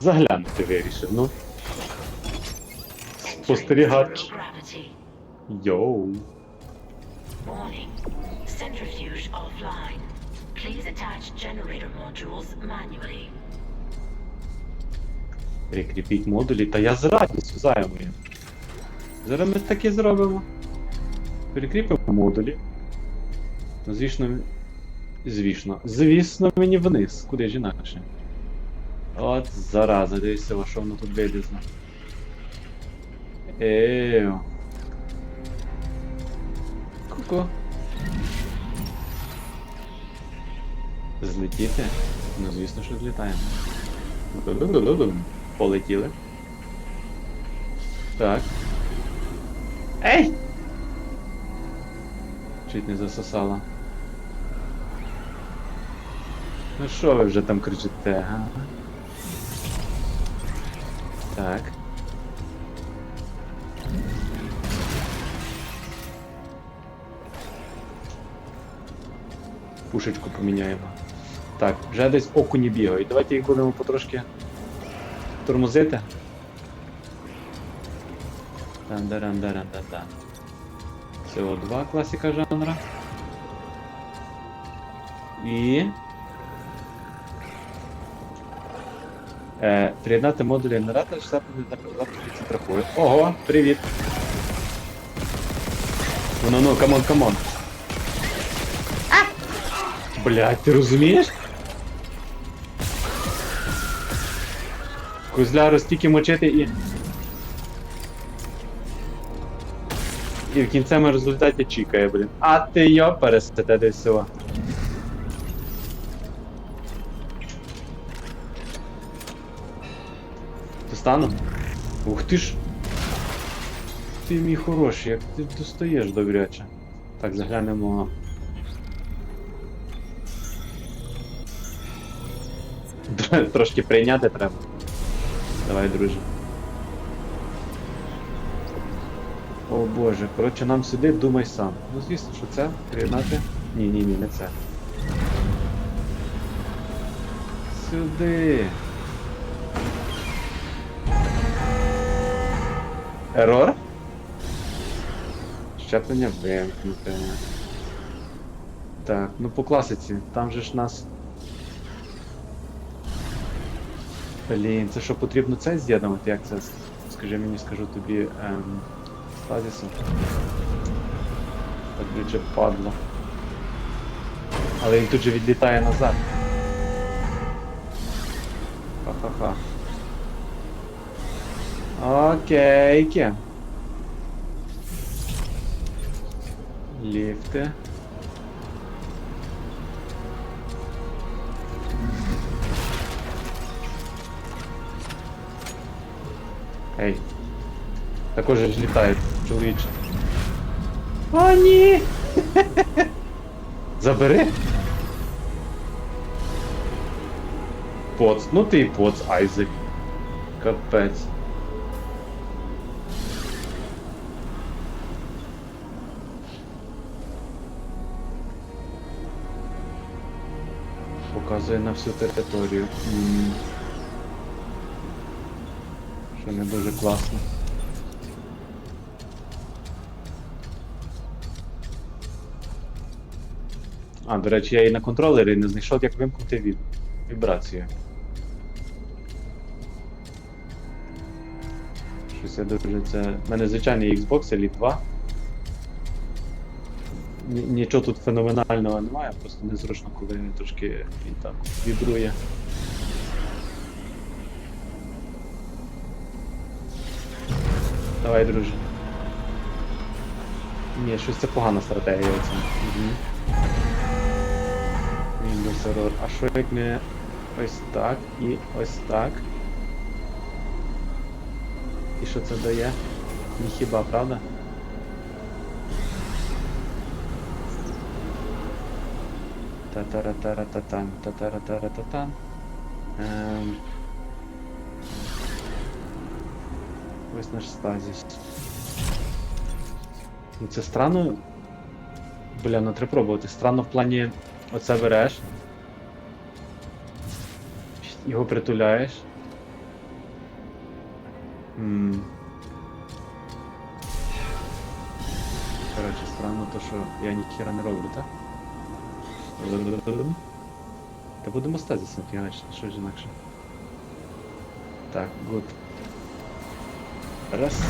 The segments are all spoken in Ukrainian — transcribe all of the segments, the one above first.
Заглянути вирішив, ну. Спостерігач. Йоу. Прикріпіть модулі, та я з радістю займую. Зараз ми таке зробимо. Прикріпимо модулі. Звісно, звісно. Звісно, мені вниз. Куди ж інакше? От, зараза, дивіться, во, що воно тут вилізло. Еу. Ку-ку. Злетіти? Ну, звісно, що злітаємо. Полетіли. Так. Ей! Чуть не засосала. Ну що ви вже там кричите, га? Так. Пушечку поміняємо. Так, вже десь окуні бігають. Давайте їх будемо потрошки тормозити. там дарам дарам да да СО2 класика жанра. І. Е, приєднати модулі генератора, штату запустити трахує. Ого, привіт! Ну ну ну, камон, камон. Блять, ти розумієш? Кузляру стільки мочити і. І в кінцевому результаті чікає, блін. А ти йо пересете десь всього. Достану? Ух ти ж. Ти мій хороший, як ти достаєш добряче. Так, заглянемо. Трошки прийняти треба. Давай, друже. О боже, коротше, нам сюди думай сам. Ну звісно, що це приєднати. Ні, ні, ні, не це. Сюди. Ерор? Щеплення вимкнуте. Так, ну по класиці, там же ж нас. Блін, це що потрібно це з'єднувати? Як це? Скажи мені, скажу тобі. Ем... Стазісом. Так більше падло. Але він тут же відлітає назад. Ха-ха-ха. Окейки. Ліфти. Ей. Також ж літають, чоловіче. О, ні! Забери. Поц, ну ти і поц, Айзек. Капець. Показує на всю територію. Що не дуже класно. А, до речі, я і на контролері не знайшов, як вимкнути від... вібрацію. Щось я дуже це. У мене звичайний Xbox Elite 2. Ні- Нічого тут феноменального немає, просто незручно, коли він трошки він так вібрує. Давай, друже. Ні, щось це погана стратегія оця. Угу. Windows Error. А що як ми ось так і ось так? І що це дає? Ні хіба, правда? Та-тара-тара-та-тан, та-тара-тара-та-тан. Ем... Стазіс. Ну це странно. Бля, ну треба пробувати. Странно в плані оце береш. Його притуляєш. М. Коротше, странно то, що я ніхіра не роблю, так? Та будемо стазісом фігачити, що ж інакше. Так, гуд. Раз.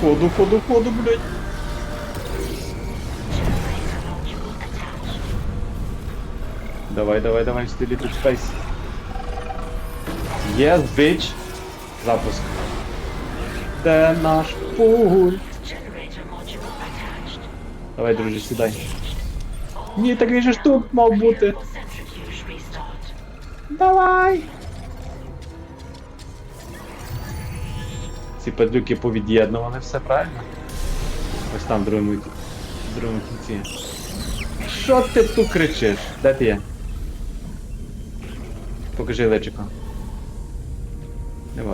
Ходу, ходу, ходу, блядь. Generator module attached. Давай, давай, давай, стилі тут спейс. Yes, bitch. Запуск. Де наш пуль? Generator module attached. Давай, друже, сідай. Ні, так він же ж тут мав бути. Давай. Ці падлюки повід'єднували все правильно? Ось там в другому, в другому кінці. Що ти тут кричиш? Де ти є? Покажи личико.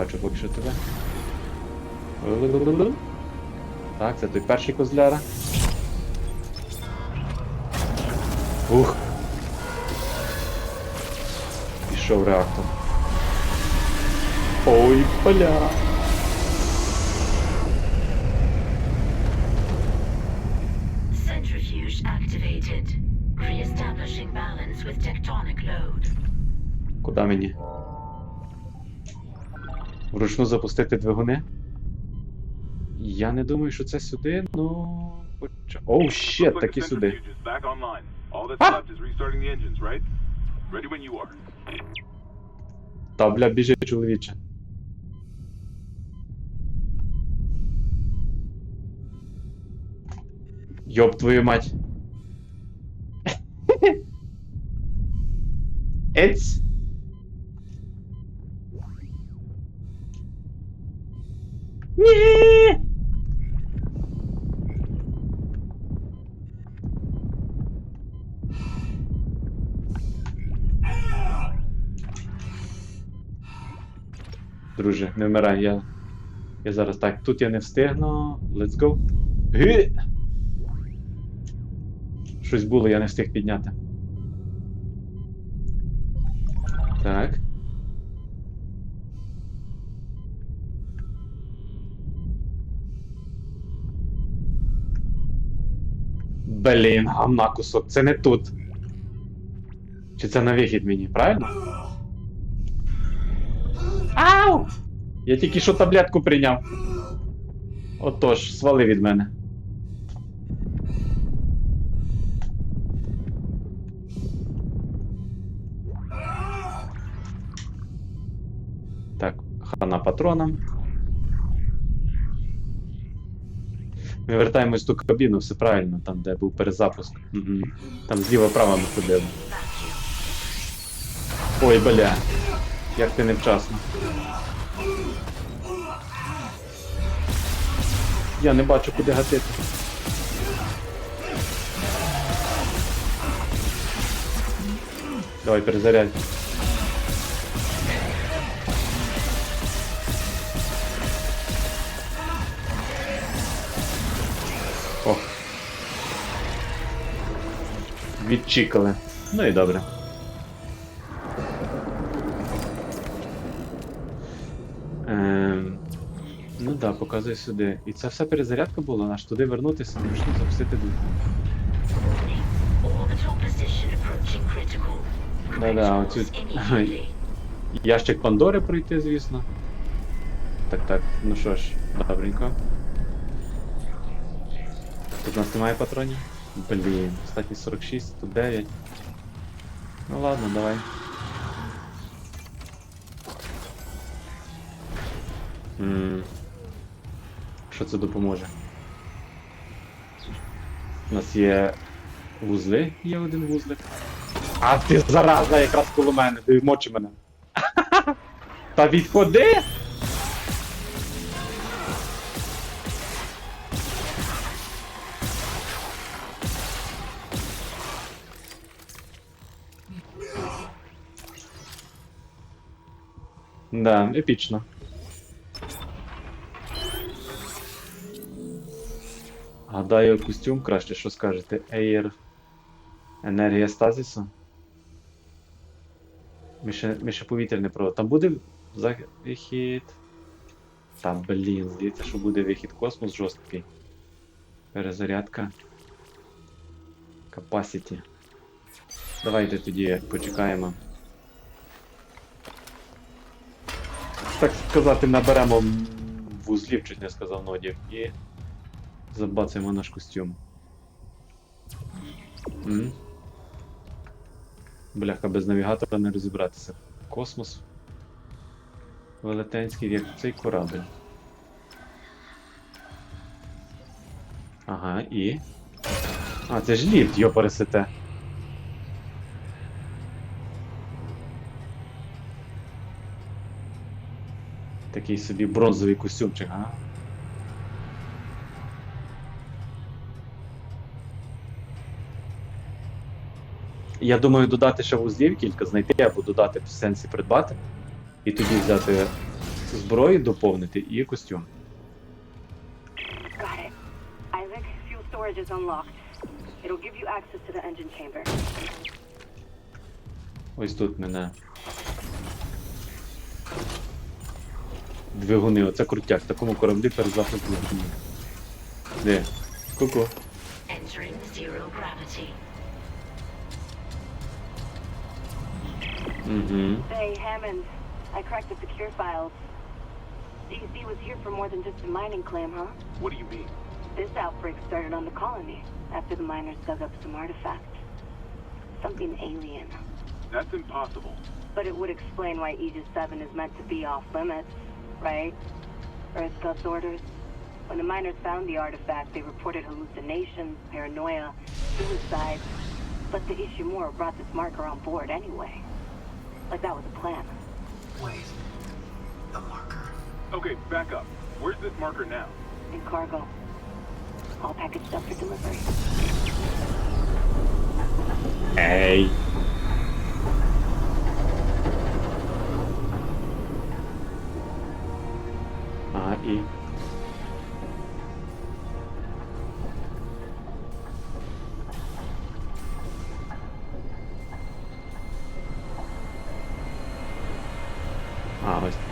Бачу поки що тебе. Так, це той перший козляра. Ух. Пішов реактор. Ой, бля. Centrifuge activated. Re-establishing balance with tectonic load. Куди мені? Вручну запустити двигуни? Я не думаю, що це сюди, ну. Оу, щет, таки the сюди. Ah! Та бля, біжи, чоловіче. Йоп твою мать. Ець. Ні. Друже, не вмирай, я. Я зараз так, тут я не встигну. Let's go. Ги! Щось було, я не встиг підняти. Так. Блін, гамна кусок, це не тут. Чи це на вихід мені, правильно? Ау! Я тільки що таблетку прийняв. Отож, свали від мене. Так, хана патроном. Ми вертаємось ту кабіну, все правильно, там, де був перезапуск. Угу. Там зліва-право ми ходили. Ой, бля. Як ти невчасно. Я не бачу, куди гатити. Давай, перезарядь. Відчікали. Ну і добре. Ем, ну да, показує сюди. І це все перезарядка була, аж туди вернутися, запустити. Orbital position approaching critical. Да-да, оцю- Ящик Пандори пройти, звісно. Так, так, ну що ж, добренько. Тут у нас немає патронів. Блін, останні 46, тут 9. Ну ладно, давай. М, Що це допоможе? У нас є вузли, є один вузлик. А ти зараза якраз коло мене, ти мочи мене. Та відходи! Да, епічно. Гадаю, костюм краще, що скажете? Air. Енергія стазісу? Ми ще, ми ще повітря не проводимо. Там буде вихід. Там, блін, здається, що буде вихід космос жорсткий. Перезарядка. Capacity. Давайте тоді почекаємо. Так сказати, наберемо м, вузлів, чуть не сказав нодів, і забацаємо наш костюм. М? Бляха, без навігатора не розібратися. Космос. Велетенський, як цей корабль. Ага, і. А, це ж ліфт, пересете. Такий собі бронзовий костюмчик, ага. Я думаю, додати ще вузлів кілька, знайти або додати в сенсі придбати. І тоді взяти зброю, доповнити і костюм. Got it. Isaac, Двигуни, оце крутяк. В такому кораблі перезапуск двигунів. Де? Ку-ку. Entering zero gravity. Угу. Say, Hammond, I cracked the secure files. DZ was here for more than just a mining claim, huh? What do you mean? This outbreak started on the colony after the miners dug up some artifacts. Something alien. That's impossible. But it would explain why Aegis 7 is meant to be off limits, right? Earth Gov orders. When the miners found the artifact, they reported hallucinations, paranoia, suicide. But the Ishimura brought this marker on board anyway. Like that was a plan. Wait. The marker. Okay, back up. Where's this marker now? In cargo. All packaged up for delivery. Ей.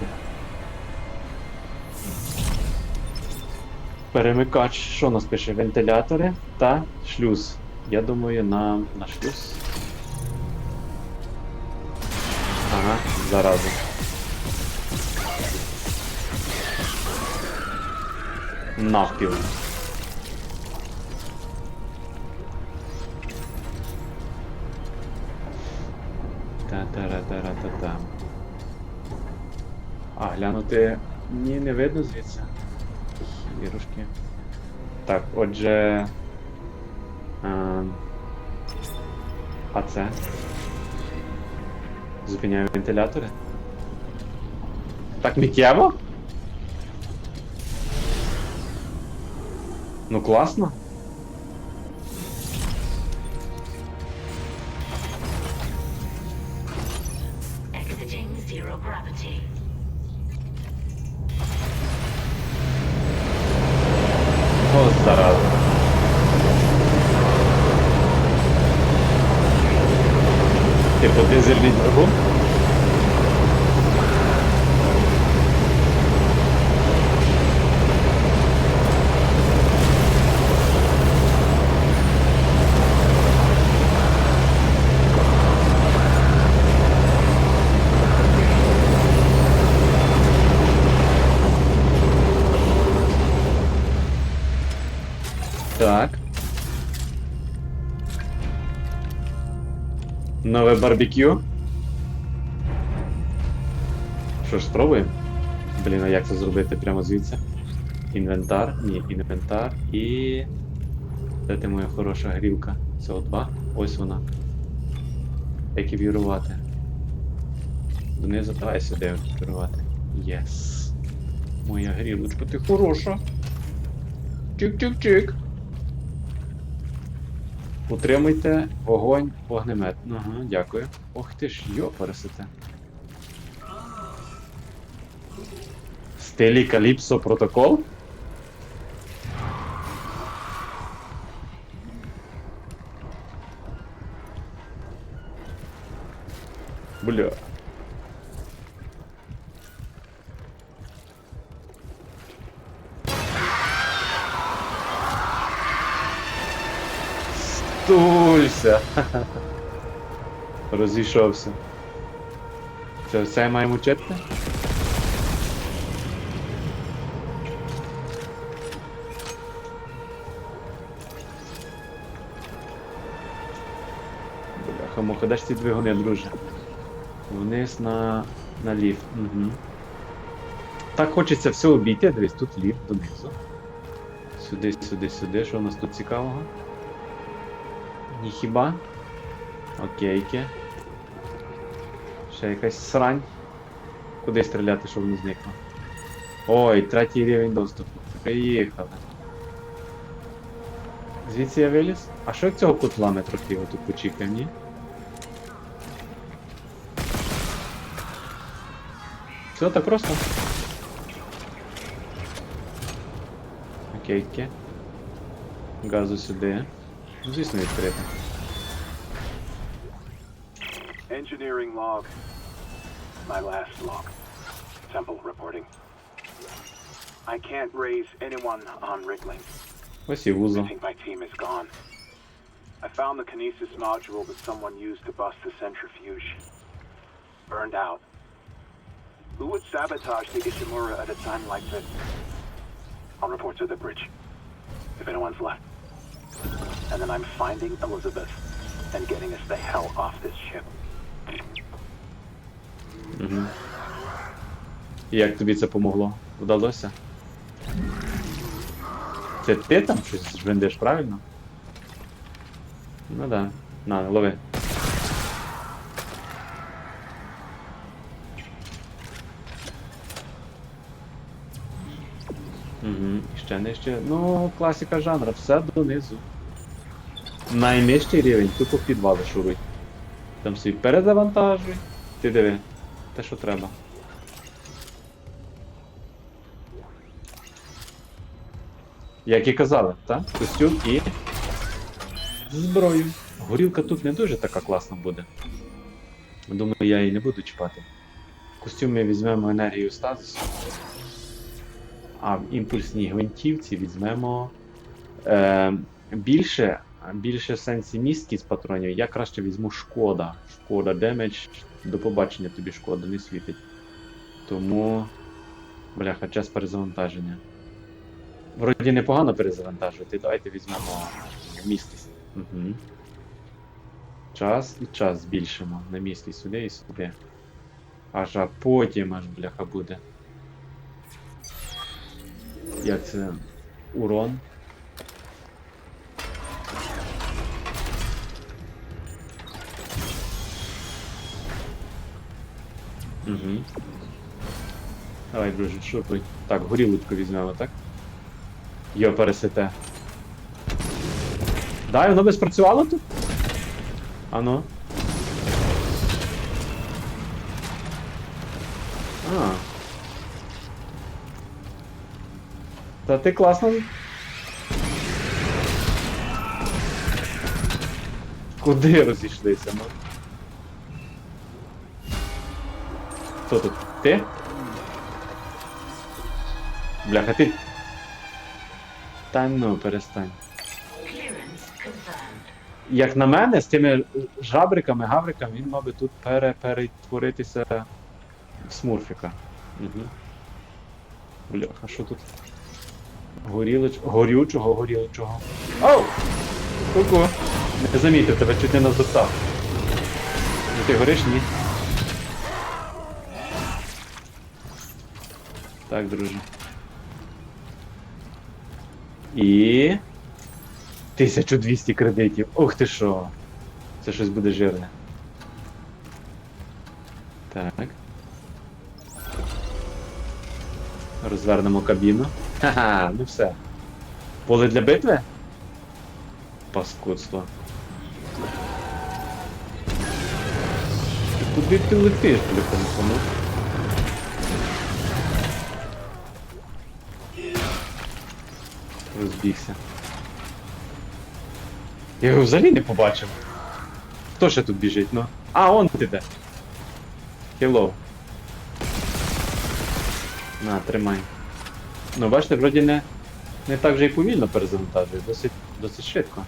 А. Перемикач, що нас пише? Вентилятори та шлюз. Я думаю, на, на шлюз. Ага, зараза. Навпіл. Глянути. Ні, не видно звідси. Ірушки. Так, отже. А, а це? Зупиняю вентилятори. Так миттєво? Ну класно. Нове барбекю. Що ж, спробуємо? Блін, а як це зробити прямо звідси? Інвентар, ні, інвентар і. Де ти моя хороша грілка? СО2. Ось вона. Екіпірувати. Донизу давай сюди екіпірувати. Єс. Моя грілочка, ти хороша. Чик-чик-чик. Утримуйте вогонь вогнемет. Ага, дякую. Ох ти ж, йо, пересите. Стилі Каліпсо протокол? Бля. Стулься. Розійшовся. Це все маємо чекати? Бляха, муха, де ж ці двигуни, друже? Вниз на, на ліфт. Угу. Так хочеться все обійти, дивись, тут ліфт донизу. Сюди, сюди, сюди. Що у нас тут цікавого? Ні хіба? Окейки. Ще якась срань. Куди стріляти, щоб не зникло? Ой, третій рівень доступу. Приїхали. Звідси я виліз? А що цього котла ми трохи отут почекаємо, ні? Все так просто. Окейки. Газу сюди. Ну, звісно, відкрити. Engineering log. My last log. Temple reporting. I can't raise anyone on Rickling. Ось і I вузол. think my team is gone. I found the kinesis module that someone used to bust the centrifuge. Burned out. Who would sabotage the Ishimura at a time like this? I'll report to the bridge. If anyone's left. And then I'm finding Elizabeth and getting us the hell off this ship. Як тобі це помогло? Вдалося? Це ти там щось жвендиш, правильно? Ну да. На, лови. Угу, ще нижче. Ну, класика жанра, все донизу. Найнижчий рівень, тупо в підвали шуруй. Там собі перезавантажуй. Ти диви, те, що треба. Як і казали, так? Костюм і зброю. Горілка тут не дуже така класна буде. Думаю, я її не буду чіпати. В костюмі візьмемо енергію стазису. А в імпульсній гвинтівці візьмемо е, більше, більше сенсі містки з патронів. Я краще візьму шкода. Шкода демедж. До побачення тобі шкода не світить. Тому. Бляха, час перезавантаження. Вроді непогано перезавантажувати. Давайте візьмемо місткість. Угу. Час і час збільшимо на місткість сюди і сюди. Аж а потім аж бляха буде. Як це? Урон. Угу. Давай, друже, шукай. Так, горілочку візьмемо, так? Йо, пересете. Да, воно би спрацювало тут? Ано. А. Та ти класно. Куди розійшлися, ну? Хто тут? Ти? Бляха, ти. Та ну, перестань. Як на мене, з тими жабриками, гавриками, він мав би тут пере, перетворитися в смурфіка. Угу. Бляха, що тут? Горілоч... Горючого, горілочого. Оу! Ку-ку! Не замітив тебе, чуть не назостав. Ну ти гориш, ні? Так, друже. І. 1200 кредитів. Ух ти що. Це щось буде жирне. Так. Розвернемо кабіну. Ха-ха, ну все. Поле для битви? Паскудство. Куди ти летиш, бляха, ну? Розбігся. Я його взагалі не побачив. Хто ще тут біжить, ну? А, он ти де. Хіло. На, тримай. Ну, бачите, вроді не, не так же і повільно перезавантажує, досить, досить швидко.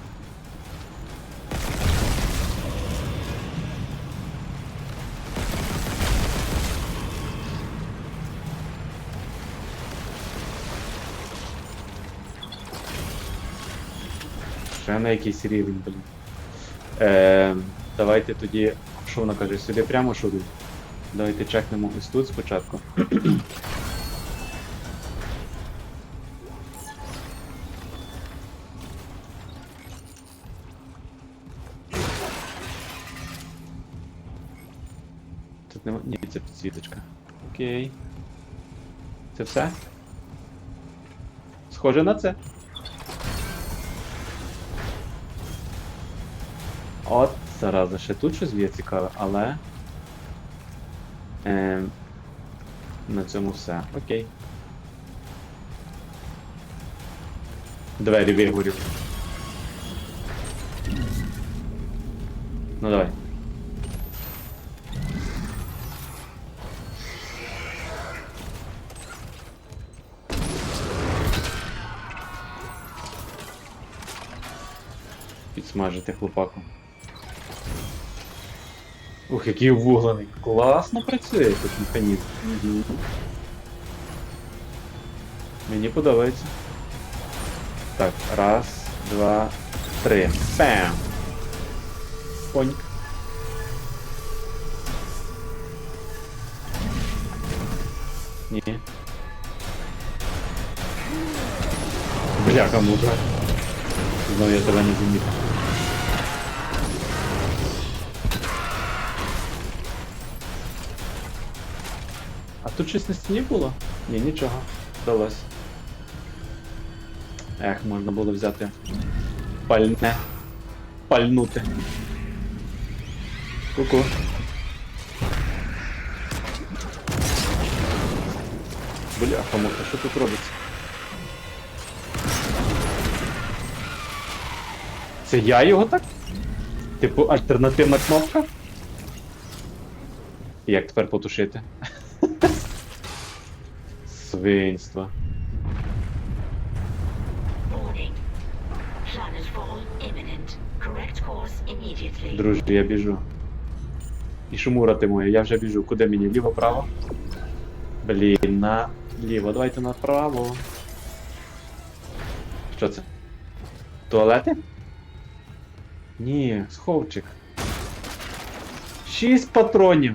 Ще на якийсь рівень, блін. Е, давайте тоді. Що вона каже? Сюди прямо шуруй. Давайте чекнемо ось тут спочатку. Тут нема. Ні, це підсвіточка. Окей. Це все? Схоже на це. От, зараза, ще тут щось є цікаве, але. Ем, на цьому все. Окей. Двері вигорів. Ну давай. Підсмажити хлопаку. Ух, який вуглений. Класно працює тут механізм. Угу. Мені подобається. Так, раз, два, три. Бам! Поньк. Ні. Бляха мудра. Знову я тебе не замітив. Тут щось на було? Ні, нічого. Вдалось. Ех, можна було взяти пальне. Пальнути. Ку-ку. Бляха, муха, що тут робиться? Це я його так? Типу альтернативна кнопка? Як тепер потушити? Свинство. Друже, я біжу. І шумура ти моя, я вже біжу. Куди мені? Ліво, право? Блін, на ліво, давайте направо. Що це? Туалети? Ні, сховчик. Шість патронів.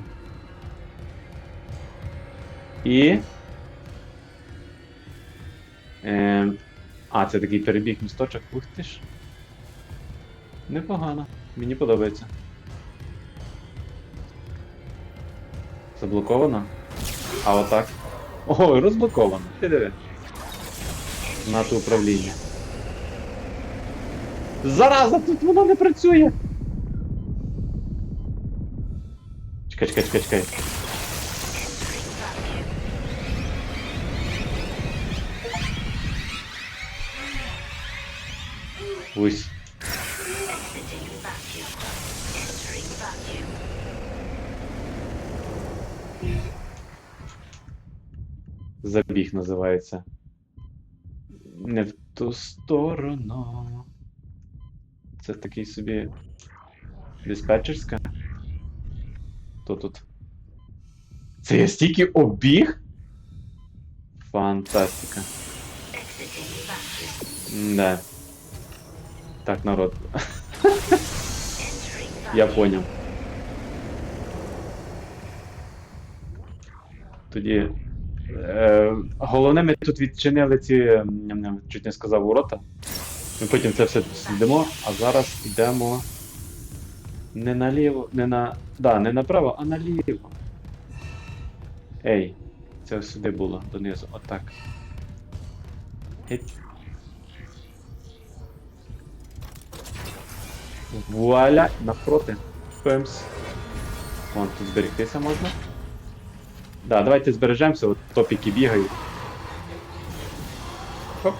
І. Ем... А, це такий перебіг місточок. Ух ти ж. Непогано. Мені подобається. Заблоковано? А отак. Ой, розблоковано. Ти диви. НАТО управління. Зараза, тут воно не працює! Чекай, чекай, чекай, чекай. Ось. Забіг називається. Не в ту сторону. Це такий собі. Диспетчерська. Хто тут? Це я стільки обіг? Фантастика. Да. Так, народ. Я поняв. Тоді. Е, головне, ми тут відчинили ці. чуть не сказав ворота. Ми потім це все слідимо, а зараз йдемо. Не наліво, не на. Да, не направо, а наліво. Ей, це сюди було, донизу, отак. Геть. Вуаля, навпроти. Пемс. Вон тут зберегтися можна. Да, давайте збережемося, от топіки бігають. Хоп.